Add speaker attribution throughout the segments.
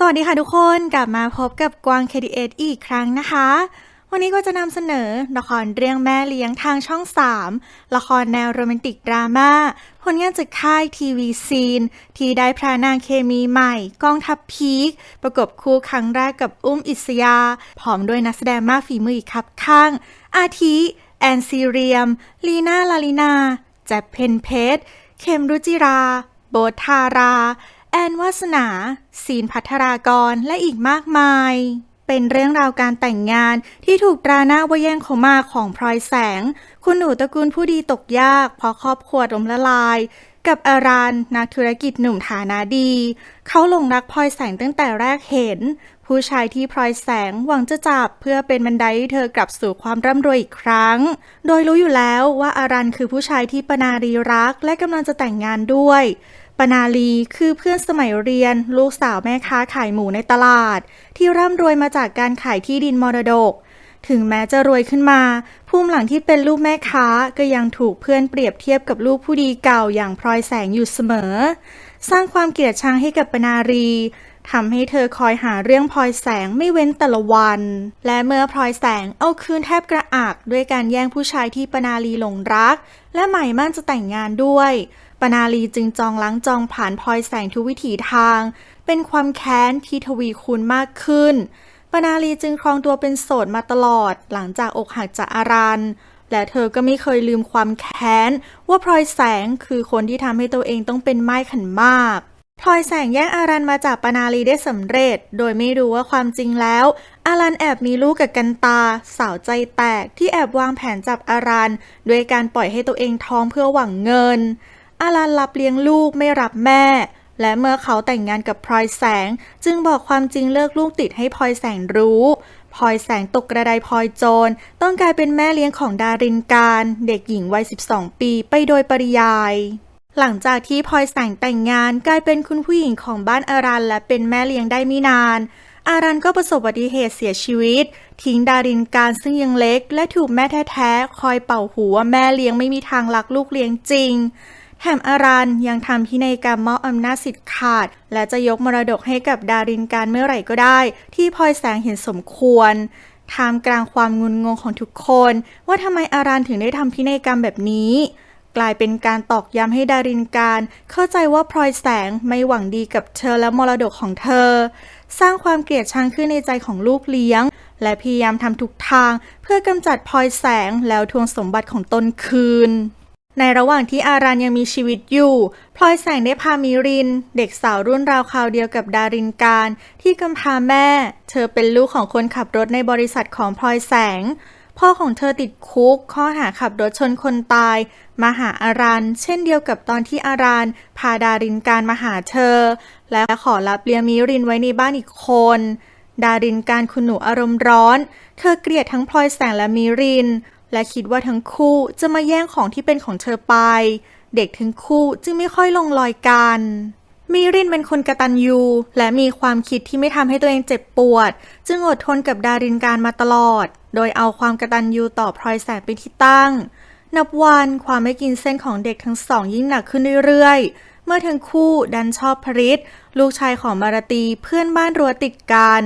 Speaker 1: สวัสดีค่ะทุกคนกลับมาพบกับกวาง KDS อีกครั้งนะคะ วันนี้ก็จะนำเสนอละครเรื่องแม่เลี้ยงทางช่อง 3 ละครแนวโรแมนติกดราม่าผลงานจากค่ายทีวีซีน ที่ได้พระนางเคมีใหม่กองทัพพีค ประกบคู่ครั้งแรกกับอุ้มอิสยา พร้อมด้วยนักแสดงมากฝีมืออีกครับข้าง อาทิ แอนซีเรียม ลีน่าลาลินาแจ็บเพนเพชรเขมรุจิรา โบทธารา แอนวาสนา ศีนพัทรากร และอีกมากมาย เป็นเรื่องราวการแต่งงานที่ถูกตราหน้าว่าแย่งเขามาของพลอยแสง คุณหนูตระกูลผู้ดีตกยากเพราะครอบครัวล้มละลาย กับอารันนักธุรกิจหนุ่มฐานะดี เขาหลงรักพลอยแสงตั้งแต่แรกเห็น ผู้ชายที่พลอยแสงหวังจะจับเพื่อเป็นบันไดให้เธอกลับสู่ความร่ำรวยอีกครั้ง โดยรู้อยู่แล้วว่าอารันคือผู้ชายที่ปนารีรักและกำลังจะแต่งงานด้วย ปนาลีคือเพื่อนสมัยเรียน ลูกสาวแม่ค้าขายหมูในตลาด ที่ร่ำรวยมาจากการขายที่ดินมรดก ถึงแม้จะรวยขึ้นมา ภูมิหลังที่เป็นลูกแม่ค้าก็ยังถูกเพื่อนเปรียบเทียบกับลูกผู้ดีเก่าอย่างพลอยแสงอยู่เสมอ สร้างความเกลียดชังให้กับปนารีทำให้เธอคอยหาเรื่องพลอยแสงไม่เว้นแต่ละวัน และเมื่อพลอยแสงเอาคืนแทบกระอัก ด้วยการแย่งผู้ชายที่ปนาลีหลงรัก และหมายมั่นจะแต่งงานด้วย ปนาลีจึงจองล้างจองผ่านพลอยแสงทุกวิถีทาง เป็นความแค้นที่ทวีคูณมากขึ้น ปนาลีจึงครองตัวเป็นโสดมาตลอด หลังจากอกหักจากอารันและเธอก็ไม่เคยลืมความแค้น ว่าพลอยแสงคือคนที่ทำให้ตัวเองต้องเป็นไม้ขันมากพลอยแสงแย่งอารันมาจากปนาลีได้สำเร็จ โดยไม่รู้ว่าความจริงแล้ว อารันแอบมีลูกกับกันตา สาวใจแตกที่แอบวางแผนจับอารันด้วยการปล่อยให้ตัวเองท้องเพื่อหวังเงิน อารันรับเลี้ยงลูกไม่รับแม่ และเมื่อเขาแต่งงานกับพลอยแสง จึงบอกความจริงเลิกลูกติดให้พลอยแสงรู้พลอยแสงตกกระไดพลอยโจร ต้องกลายเป็นแม่เลี้ยงของดารินการ เด็กหญิงวัย 12 ปีไปโดยปริยาย หลังจากที่พลอยแสงแต่งงานกลายเป็นคุณผู้หญิงของบ้านอารันและเป็นแม่เลี้ยงได้ไม่นาน อารันก็ประสบอุบัติเหตุเสียชีวิต ทิ้งดารินการซึ่งยังเล็ก และถูกแม่แท้ๆคอยเป่าหูว่าแม่เลี้ยงไม่มีทางรักลูกเลี้ยงจริง แถมอารันยังทำพินัยกรรมมอบอำนาจสิทธิ์ขาด และจะยกมรดกให้กับดารินการเมื่อไหร่ก็ได้ ที่พลอยแสงเห็นสมควรท่ามกลางความงุนงงของทุกคน ว่าทำไมอารันถึงได้ทำพินัยกรรมแบบนี้ กลายเป็นการตอกย้ำให้ดารินการ เข้าใจว่าพลอยแสงไม่หวังดีกับเธอและมรดกของเธอ สร้างความเกลียดชังขึ้นในใจของลูกเลี้ยง และพยายามทำทุกทาง เพื่อกำจัดพลอยแสงแล้วทวงสมบัติของตนคืน ในระหว่างที่อารันยังมีชีวิตอยู่ พลอยแสงได้พามิริน เด็กสาวรุ่นราวคราวเดียวกับดารินการ ที่กำพร้าแม่ เธอเป็นลูกของคนขับรถในบริษัทของพลอยแสง พ่อของเธอติดคุก ข้อหาขับรถชนคนตาย มาหาอารัน เช่นเดียวกับตอนที่อารันพาดารินการมาหาเธอ และขอรับเลี้ยงมิรินไว้ในบ้านอีกคนดารินการคุณหนูอารมณ์ร้อน เธอเกลียดทั้งพลอยแสงและมิริน และคิดว่าทั้งคู่จะมาแย่งของที่เป็นของเธอไป เด็กทั้งคู่จึงไม่ค่อยลงรอยกันมิรินเป็นคนกระตันยูและมีความคิดที่ไม่ทำให้ตัวเองเจ็บปวด จึงอดทนกับดารินการมาตลอด โดยเอาความกระตันยูต่อพลอยแสงเป็นที่ตั้ง นับวันความไม่กินเส้นของเด็กทั้งสองยิ่งหนักขึ้นเรื่อยๆ เมื่อทั้งคู่ดันชอบพริตลูกชายของมารตีเพื่อนบ้านรัวติดกัน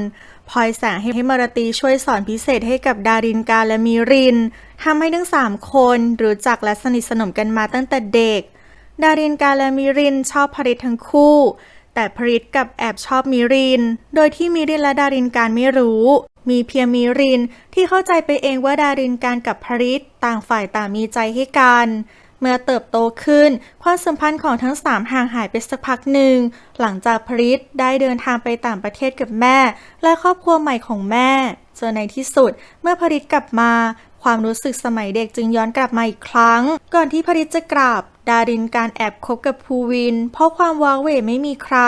Speaker 1: พลอยแสงให้ให้มารตีช่วยสอนพิเศษให้กับดารินกาและมิรินทำให้ทั้งสามคนรู้จักและสนิทสนมกันมาตั้งแต่เด็ก ดารินกาและมิรินชอบพริตทั้งคู่ แต่พริตกับแอบชอบมิริน โดยที่มิรินและดารินการไม่รู้ มีเพียงมิรินที่เข้าใจไปเองว่าดารินการกับพริตต่างฝ่ายต่างมีใจให้กัน เมื่อเติบโตขึ้น ความสัมพันธ์ของทั้งสามห่างหายไปสักพักหนึ่ง หลังจากพริตได้เดินทางไปต่างประเทศกับแม่ และครอบครัวใหม่ของแม่จนในที่สุดเมื่อพริตกลับมา ความรู้สึกสมัยเด็กจึงย้อนกลับมาอีกครั้ง ก่อนที่พริตจะกลับ ดารินการแอบคบกับภูวิน เพราะความว้าเหวไม่มีใคร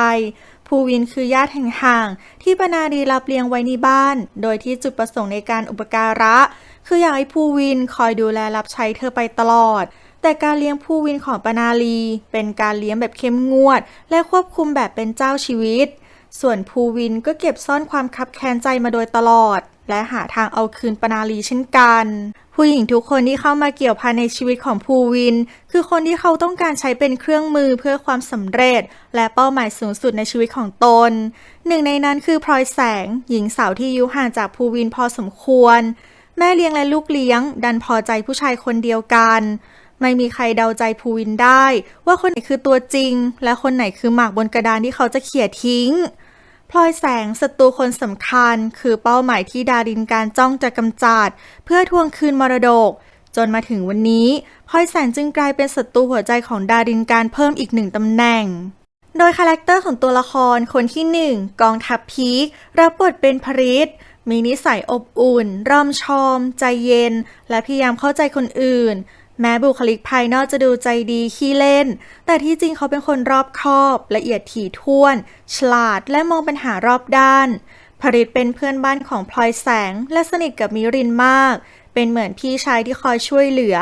Speaker 1: ภูวินคือญาติห่างๆที่ปนาดีรับเลี้ยงไว้ในบ้าน โดยที่จุดประสงค์ในการอุปการะ คืออยากให้ภูวินคอยดูแลรับใช้เธอไปตลอด แต่การเลี้ยงภูวินของปนาลี เป็นการเลี้ยงแบบเข้มงวด และควบคุมแบบเป็นเจ้าชีวิต ส่วนภูวินก็เก็บซ่อนความคับแค้นใจมาโดยตลอด และหาทางเอาคืนปนาลีเช่นกัน ผู้หญิงทุกคนที่เข้ามาเกี่ยวพันในชีวิตของภูวิน คือคนที่เขาต้องการใช้เป็นเครื่องมือเพื่อความสำเร็จ และเป้าหมายสูงสุดในชีวิตของตน หนึ่งในนั้นคือพลอยแสง หญิงสาวที่อายุห่างจากภูวินพอสมควร แม่เลี้ยงและลูกเลี้ยง ดันพอใจผู้ชายคนเดียวกัน ไม่มีใครเดาใจภูวินได้ ว่าคนไหนคือตัวจริง และคนไหนคือหมากบนกระดานที่เขาจะเขี่ยทิ้งพลอยแสงศัตรูคนสำคัญ คือเป้าหมายที่ดารินการจ้องจะกำจัด เพื่อทวงคืนมรดก จนมาถึงวันนี้พลอยแสงจึงกลายเป็นศัตรูหัวใจของดารินการเพิ่มอีกหนึ่งตำแหน่ง โดยคาแรคเตอร์ของตัวละครคนที่หนึ่งกองทัพพีครับบทเป็นพริตมีนิสัยอบอุ่น ร่อมชอม ใจเย็น และพยายามเข้าใจคนอื่น แม้บุคลิกภายนอกจะดูใจดีขี้เล่น แต่ที่จริงเขาเป็นคนรอบคอบ ละเอียดถี่ถ้วน ฉลาดและมองปัญหารอบด้านพริตเป็นเพื่อนบ้านของพลอยแสง และสนิทกับมิรินมาก เป็นเหมือนพี่ชายที่คอยช่วยเหลือ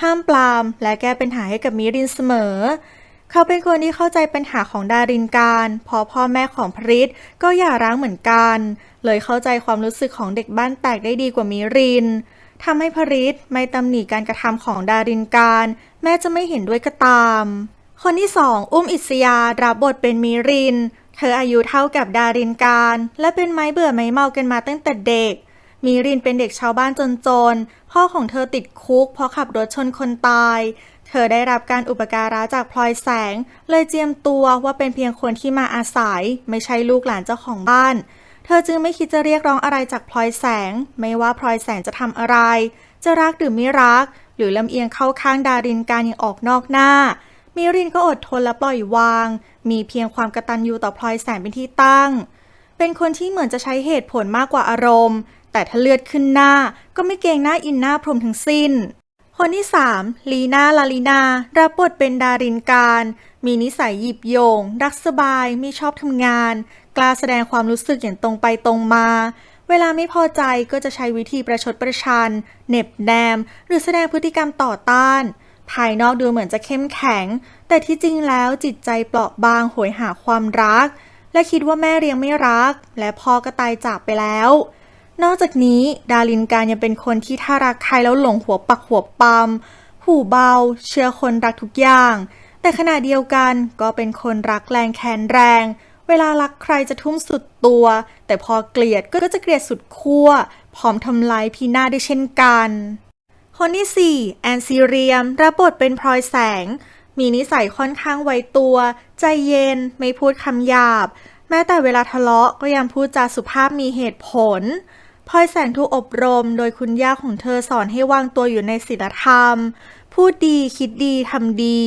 Speaker 1: ห้ามปราม และแก้ปัญหาให้กับมิรินเสมอ เขาเป็นคนที่เข้าใจปัญหาของดารินการเพอพ่อแม่ของพริตก็หย่าร้างเหมือนกัน เลยเข้าใจความรู้สึกของเด็กบ้านแตกได้ดีกว่ามิริน ทำให้พริตไม่ตำหนิการกระทำของดารินการ แม้จะไม่เห็นด้วยก็ตาม คนที่สองอุ้มอิสยารับบทเป็นมิริน เธออายุเท่ากับดารินการ และเป็นไม้เบื่อไม้เมากันมาตั้งแต่เด็ก มิรินเป็นเด็กชาวบ้านจนๆ พ่อของเธอติดคุกเพราะขับรถชนคนตาย เธอได้รับการอุปการะจากพลอยแสง เลยเจียมตัวว่าเป็นเพียงคนที่มาอาศัย ไม่ใช่ลูกหลานเจ้าของบ้าน เธอจึงไม่คิดจะเรียกร้องอะไรจากพลอยแสง ไม่ว่าพลอยแสงจะทำอะไร จะรักหรือไม่รัก หรือลำเอียงเข้าข้างดารินการอย่างออกนอกหน้า มิรินก็อดทนและปล่อยวาง มีเพียงความกระตัญญูต่อพลอยแสงเป็นที่ตั้ง เป็นคนที่เหมือนจะใช้เหตุผลมากกว่าอารมณ์ แต่ถ้าเลือดขึ้นหน้า ก็ไม่เกรงหน้าอินหน้าพรมทั้งสิ้นคนที่ 3 ลีนาลาลีนา รับบทเป็นดารินการ มีนิสัยหยิบโยง รักสบาย ไม่ชอบทำงาน กล้าแสดงความรู้สึกอย่างตรงไปตรงมา เวลาไม่พอใจก็จะใช้วิธีประชดประชันเหน็บแนม หรือแสดงพฤติกรรมต่อต้าน ภายนอกดูเหมือนจะเข้มแข็ง แต่ที่จริงแล้วจิตใจเปราะบางโหยหาความรัก และคิดว่าแม่เลี้ยงไม่รัก และพ่อก็ตายจากไปแล้ว นอกจากนี้ดารินการยังเป็นคนที่ถ้ารักใครแล้วหลงหัวปักหัวปัมหูเบา เชื่อคนรักทุกอย่างแต่ขณะเดียวกันก็เป็นคนรักแรงแค้นแรง เวลารักใครจะทุ่มสุดตัว แต่พอเกลียดก็จะเกลียดสุดขั้ว พร้อมทำลายพีหน้าได้เช่นกันคนที่ 4 แอนซีเรียม รับบทเป็นพลอยแสง มีนิสัยค่อนข้างไวตัว ใจเย็น ไม่พูดคำหยาบ แม้แต่เวลาทะเลาะก็ยังพูดจาสุภาพมีเหตุผลพลอยแสงถูกอบรมโดยคุณย่าของเธอสอนให้วางตัวอยู่ในศีลธรรม พูดดีคิดดีทำดี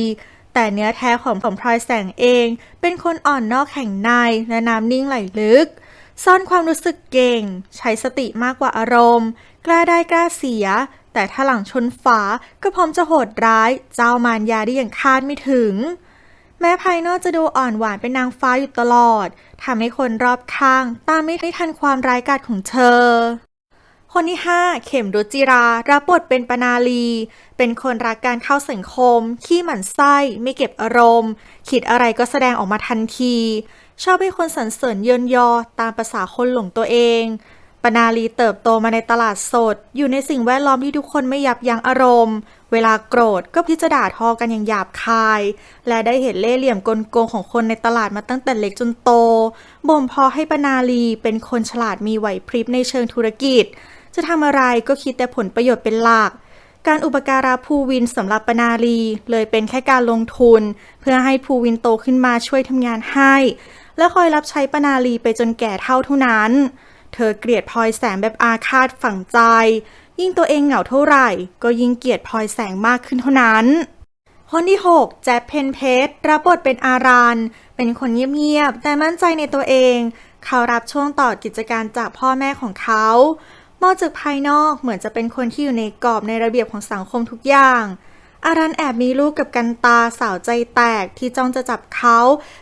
Speaker 1: แต่เนื้อแท้ของของพลอยแสงเอง เป็นคนอ่อนนอกแข็งในและน้ำนิ่งไหลลึก ซ่อนความรู้สึกเก่ง ใช้สติมากกว่าอารมณ์ กล้าได้กล้าเสีย แต่ถ้าหลังชนฝาก็พร้อมจะโหดร้าย เจ้ามารยาได้อย่างคาดไม่ถึง แม้ภายนอกจะดูอ่อนหวานเป็นนางฟ้าอยู่ตลอดทำให้คนรอบข้างตามไม่ทันความร้ายกาจของเธอ คนที่ 5 เข็มรุจิรา รับบทเป็นปนาลี เป็นคนรักการเข้าสังคม ขี้หมั่นไส้ ไม่เก็บอารมณ์ คิดอะไรก็แสดงออกมาทันที ชอบให้คนสรรเสริญเยินยอตามภาษาคนหลงตัวเอง ปนาลีเติบโตมาในตลาดสด อยู่ในสิ่งแวดล้อมที่ทุกคนไม่ยับยั้งอารมณ์ เวลาโกรธก็พิจด่าทอกันอย่างหยาบคาย และได้เห็นเล่ห์เหลี่ยมกลโกงของคนในตลาดมาตั้งแต่เล็กจนโต บ่มเพอให้ปนาลีเป็นคนฉลาดมีไหวพริบในเชิงธุรกิจ จะทำอะไรก็คิดแต่ผลประโยชน์เป็นหลัก การอุปการะภูวินสำหรับปนาลี เลยเป็นแค่การลงทุน เพื่อให้ภูวินโตขึ้นมาช่วยทำงานให้ และคอยรับใช้ปนาลีไปจนแก่เท่าเท่านั้น เธอเกลียดพลอยแสงแบบอาฆาตฝังใจ ยิ่งตัวเองเหงาเท่าไหร่ ก็ยิ่งเกลียดพลอยแสงมากขึ้นเท่านั้นคนที่ 6 แจ็คเพนเพชรรับบทเป็นอารันเป็นคนเงียบๆ แต่มั่นใจในตัวเอง เขารับช่วงต่อกิจการจากพ่อแม่ของเขา มองจากภายนอกเหมือนจะเป็นคนที่อยู่ในกรอบในระเบียบของสังคมทุกอย่าง อารันแอบมีลูกกับกันตาสาวใจแตกที่จ้องจะจับเขา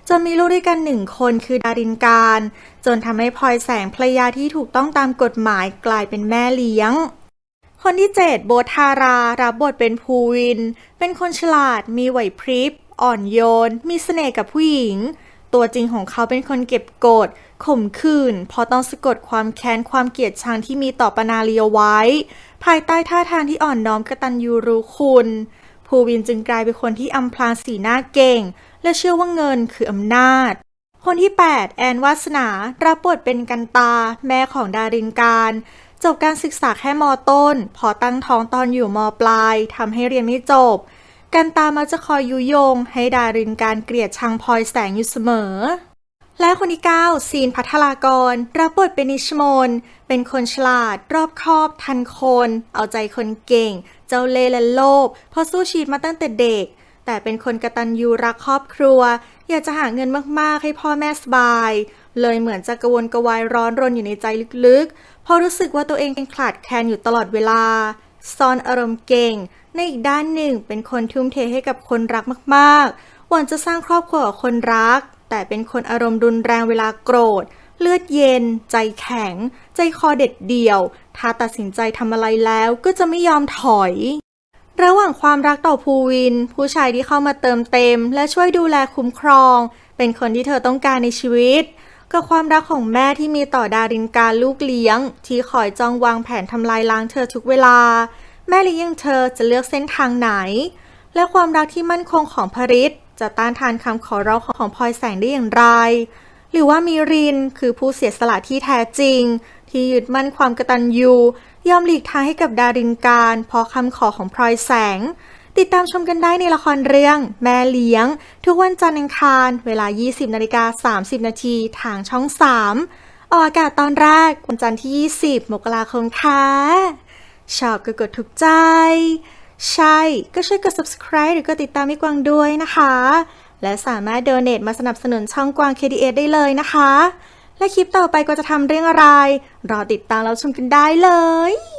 Speaker 1: จนมีลูกด้วยกันหนึ่งคนคือดารินการ จนทำให้พลอยแสงภรรยาที่ถูกต้องตามกฎหมายกลายเป็นแม่เลี้ยงคนที่7โบทารา รับบทเป็นภูวิน เป็นคนฉลาด มีไหวพริบ อ่อนโยน มีเสน่ห์กับผู้หญิง ตัวจริงของเขาเป็นคนเก็บกดข่มขืนเพราะต้องสะกดความแค้นความเกลียดชังที่มีต่อปนาลีเอาไว้ ภายใต้ท่าทางที่อ่อนน้อมกระตัญญูรู้คุณ ภูวินจึงกลายเป็นคนที่อำพรางสีหน้าเก่ง และเชื่อว่าเงินคืออำนาจ คนที่ 8 แอนวาสนารับบทเป็นกันตา แม่ของดารินการ จบการศึกษาแค่มต้น พอตั้งท้องตอนอยู่มปลายทำให้เรียนไม่จบ กันตามักจะคอยยุยง ให้ดารินการเกลียดชังพลอยแสงอยู่เสมอ และคนที่9ซีนพัทรากร รับบทเป็นนิชมน เป็นคนฉลาด รอบคอบ ทันคน เอาใจคนเก่ง เจ้าเล่และโลภเพราะสู้ชีวิตมาตั้งแต่เด็ก แต่เป็นคนกระตัญญูรักครอบครัว อยากจะหาเงินมากๆ ให้พ่อแม่สบาย เลยเหมือนจะกระวนกระวายร้อนรนอยู่ในใจลึกๆ เพราะรู้สึกว่าตัวเองเป็นขาดแคลนอยู่ตลอดเวลาซ่อนอารมณ์เก่ง ในอีกด้านหนึ่งเป็นคนทุ่มเทให้กับคนรักมากๆ หวังจะสร้างครอบครัวกับคนรัก แต่เป็นคนอารมณ์รุนแรงเวลาโกรธ เลือดเย็น ใจแข็ง ใจคอเด็ดเดี่ยว ถ้าตัดสินใจทำอะไรแล้วก็จะไม่ยอมถอย ระหว่างความรักต่อภูวิน ผู้ชายที่เข้ามาเติมเต็ม และช่วยดูแลคุ้มครอง เป็นคนที่เธอต้องการในชีวิต กับความรักของแม่ที่มีต่อดารินการลูกเลี้ยง ที่คอยจ้องวางแผนทำลายล้างเธอทุกเวลา แม่เลี้ยงอย่างเธอจะเลือกเส้นทางไหน และความรักที่มั่นคงของพริตจะต้านทานคำขอร้องของพลอยแสงได้อย่างไร หรือว่ามีรินคือผู้เสียสละที่แท้จริง ที่ยึดมั่นความกตัญญูยอมหลีกทางให้กับดารินการเพราะคำขอของพลอยแสง ติดตามชมกันได้ในละครเรื่อง แม่เลี้ยง ทุกวันจันทร์อังคาร เวลา 20นาฬิกา30 นาทีทางช่อง 3 ออกอากาศตอนแรกวันจันทร์ที่ 20 มกราคมค่ะ ชอบก็กดถูกใจ ใช่ก็ช่วยกด subscribe หรือกดติดตามพี่กวางด้วยนะคะ และสามารถ donate มาสนับสนุนช่องกวาง KDS ได้เลยนะคะ และคลิปต่อไปก็จะทำเรื่องอะไร รอติดตามรับชมกันได้เลย